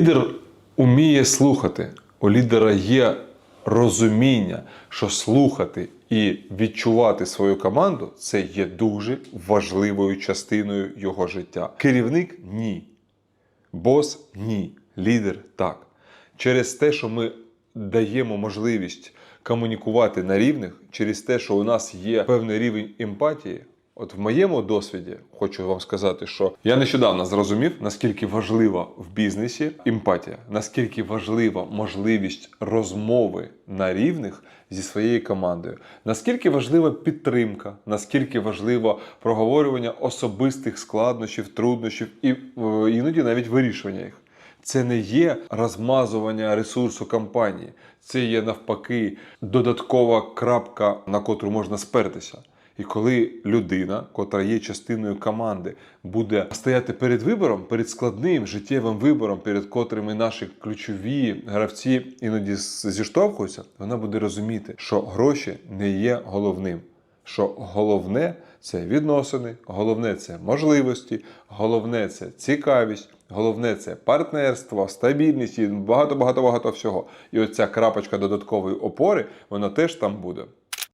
Лідер уміє слухати. У лідера є розуміння, що слухати і відчувати свою команду це є дуже важливою частиною його життя. Керівник ні. Бос ні. Лідер так. Через те, що ми даємо можливість комунікувати на рівних, через те, що у нас є певний рівень емпатії. От в моєму досвіді хочу вам сказати, що я нещодавно зрозумів, наскільки важлива в бізнесі емпатія, наскільки важлива можливість розмови на рівних зі своєю командою, наскільки важлива підтримка, наскільки важливо проговорювання особистих складнощів, труднощів і е, іноді навіть вирішування їх. Це не є розмазування ресурсу компанії, це є навпаки додаткова крапка, на котру можна спертися. І коли людина, котра є частиною команди, буде стояти перед вибором, перед складним життєвим вибором, перед котрими наші ключові гравці іноді зіштовхуються, вона буде розуміти, що гроші не є головним. Що головне це відносини, головне це можливості, головне це цікавість, головне це партнерство, стабільність і багато багато багато всього. І оця крапочка додаткової опори, вона теж там буде.